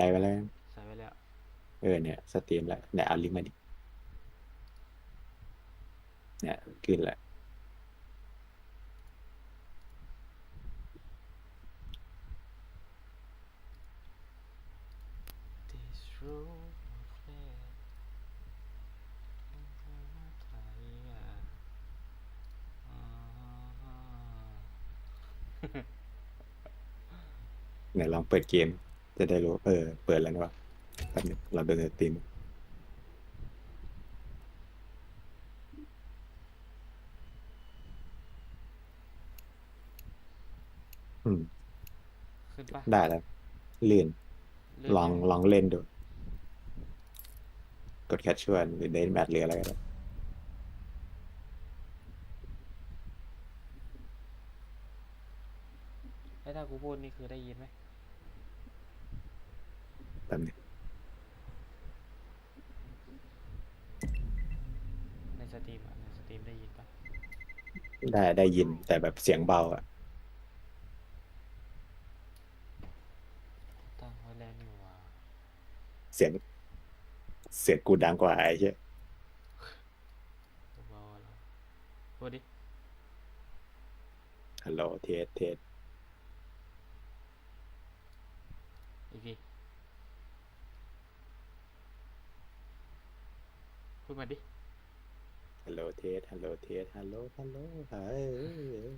อะไรไปแล้ว ใส่ไว้แล้ว เออเนี่ยสตรีมแล้วเนี่ยเอาลิงก์มาดิเนี่ยขึ้นแล้ว This road was fair ไทยอะอ่าเนี่ยลองเปิดเกม จะได้รู้เออ เปิดแล้วนะวะแป๊บนึงเราดูสตรีมอืม ขึ้นปะได้แล้วเลื่อนเนลองยังลองเล่นดู กดแคชชวลหรือเดนแมทหรืออะไรก็ได้แล้วถ้ากูพูดนี่คือได้ยินไหม แป๊บนึงในสตรีมอะในสตรีมได้ยินปะได้ได้ยินแต่แบบเสียงเบาอะตั้งไว้แล้วนี่หว่าเสียง เสียงกูดังกว่าไอ้เหี้ยเบาๆแล้วพูดดิฮัลโหลเทสเทสอีกที พูดมาดิ ฮัลโหลเทส ฮัลโหลเทส ฮัลโหล ฮัลโหลเฮ้ย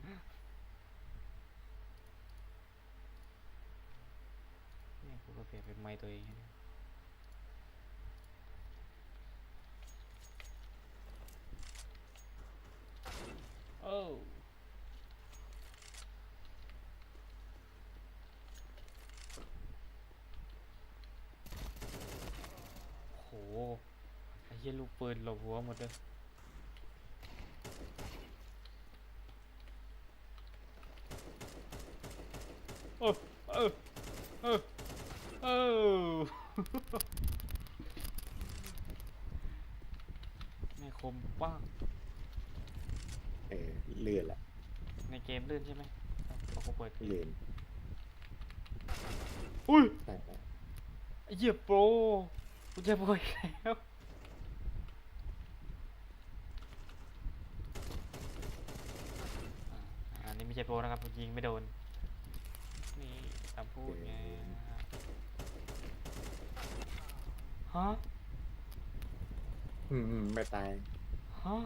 เนี่ยกูก็เปลี่ยนเป็นไมค์ตัวเองให้เนี่ยโอ้โหไอ้ เหี้ยลูกปืนหลบหัวหมดเลยเออเออเออเออแม่คมป้างเออเลื่อนละในเกมลื่นใช่ไหมเอากูเปิดเลื่อนอุ้ยใช่ใช่ไอ้เหี้ยโปรกูจะโปรอีกแล้วอ่าอันนี้ ไม่ใช่โปรนะครับยิงไม่โดน นี่ตามพูดไงฮะ อืมอืมไม่ตาย ฮะ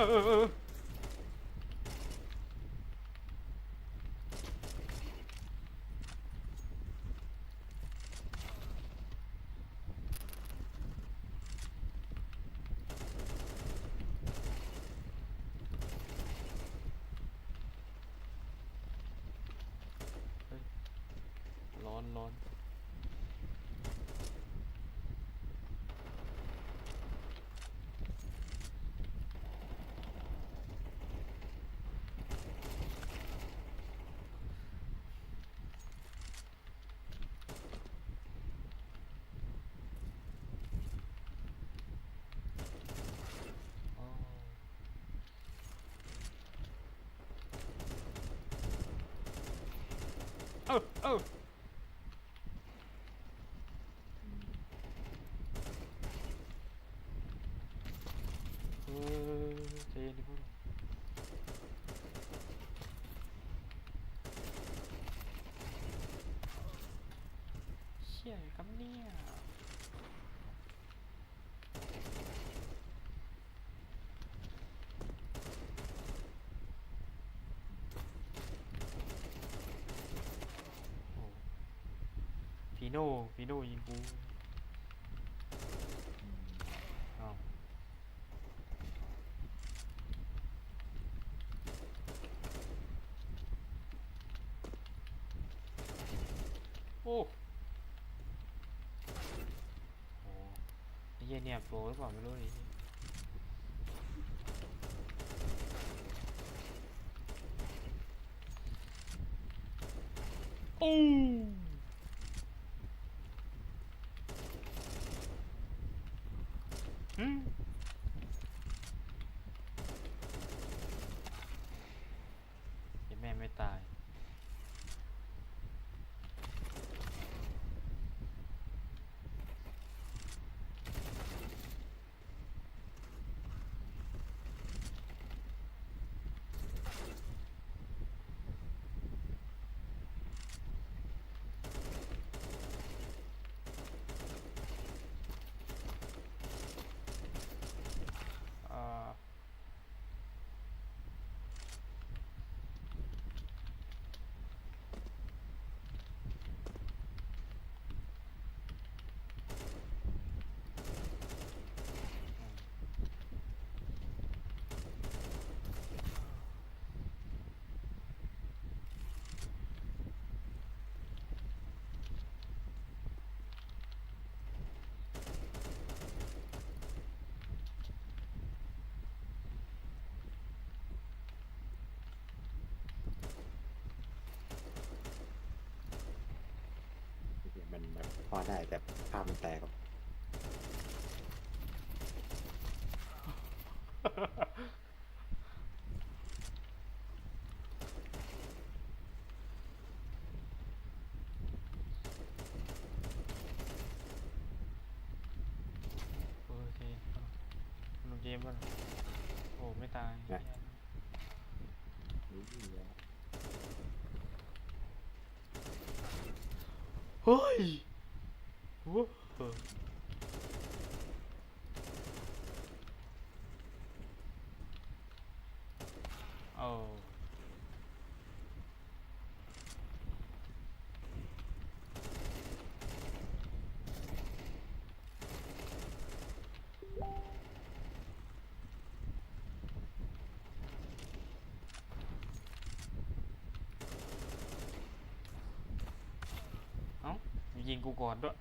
Oh. ร้อนร้อนอ๋อ เอ้าเอ้าเออใจเย็นดิพวกเชี่ยครับเนี่ย ฟีโน่ฟีโน่ยิงกูอ้าวโอ้โหไอ้เหี้ยเนี่ยโปรหรือเปล่าไม่รู้ไอ้เหี้ยโอ้หืมเดี๋ยวแม่ไม่ตาย เอ่อมันแบบ พอได้แต่ภาพมันแตกออกโอเคลงเกมก่อนโอ้ไม่ตายเหี้ยอุ้ยเฮ้ยโว้ เออโอ้เอ้ายิงกูก่อนด้วย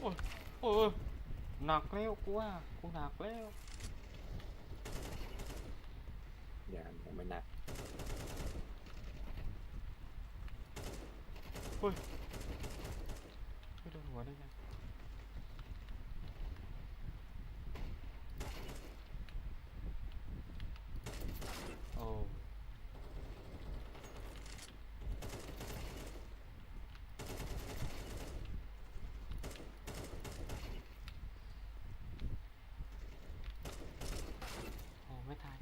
โอ้ย โอ้ยหนักแล้วกูว่ากูหนักแล้วอย่างยังไม่หนักไม่โดนหัวได้ไงโอ้โอ้ไม่ตาย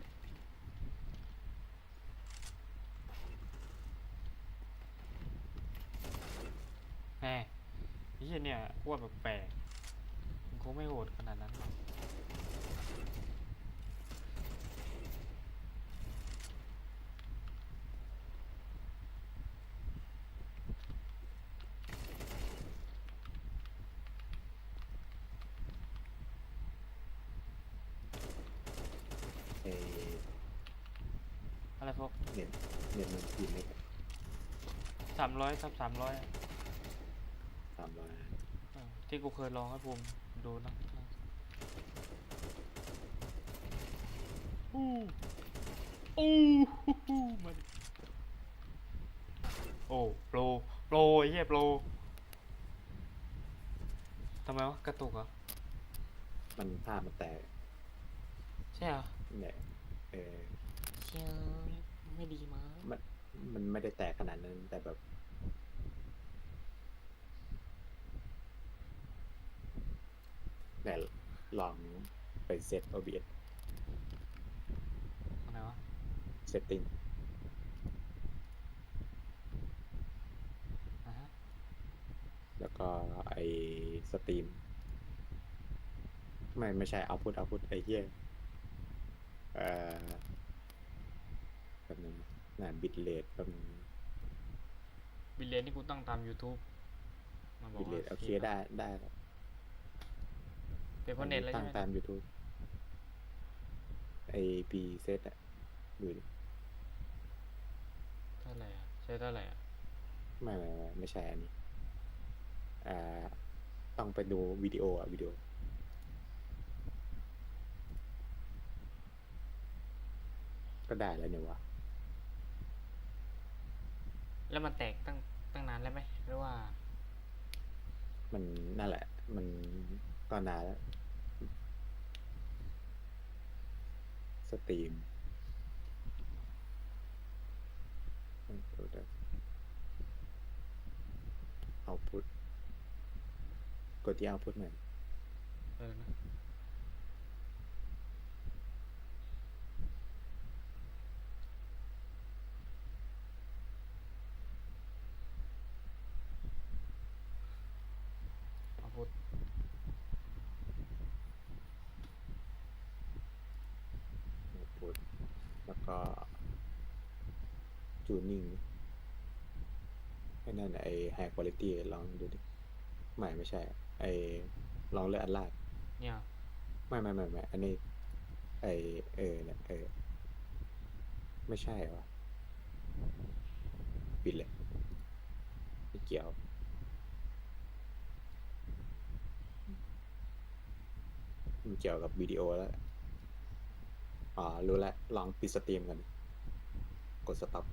แหม ไอ้เหี้ยเนี่ยอ้วนแปลกๆมันคงไม่โหดขนาดนั้นหรอกเออะไรพวกเน็ตเน็ตมันกี่เมกสามร้อยทับสามร้อย สามร้อย ที่กูเคยลองให้ภูมิดูนะอู้อู้หูหูมาดิโอ้โปรโปรไอ้เหี้ยโปรทำไมวะกระตุกเหรอมันภาพมันแตกใช่เหรอเนี่ยเออเชี่ยไม่ดีมั้งมันมันไม่ได้แตกขนาดนั้นแต่แบบ แต่ลองไปเซต OBS อะไรวะ setting อ่าฮะแล้วก็ไอสตรีม ไม่ไม่ใช่เอาพุทเอาพุทไอเหี้ยเอ่อแบบนึงน่ะบิตเลทแบบนึงบิลเลนที่กูตั้งตาม YouTube มาบอกบิลเลว่าตโอเคได้ได้แล้ว เป็นเพราะเน็ตแล้วตั้ใช่งไหมตาม YouTube ไอปีเซตอะดูดิเท่าไหร่อะใช้เท่าไหร่อะไม่ไม่ไม่ไม่ใช่อันนี้ อ่า ต้องไปดูวิดีโออะวิดีโอ ก็ได้แล้วเนี่ยวะ แล้วมันแตกตั้งตั้งนานแล้วไหมหรือว่ามันนั่นแหละ มันก็นานแล้ว สตรีมเอาพุทกดที่เอาพุทหน่อยเออนะเอาพูด เอาพุทแล้วก็ จูนิ่งไอ้นั่นไอ้ไฮคุณ i t y ลองดูดิไม่ไม่ใช่ ไอ้ลองเลือกอันลากเนี่ยไม่ไม่ไม่ไม่อันนี้ ไอเออเนี่ยเออ ไม่ใช่วะปิดเลยไม่เกี่ยวมันเกี่ยวกับวิดีโอแล้ว อ๋อ รู้แล้ว ลองปิดสตรีมกัน กดสต็อป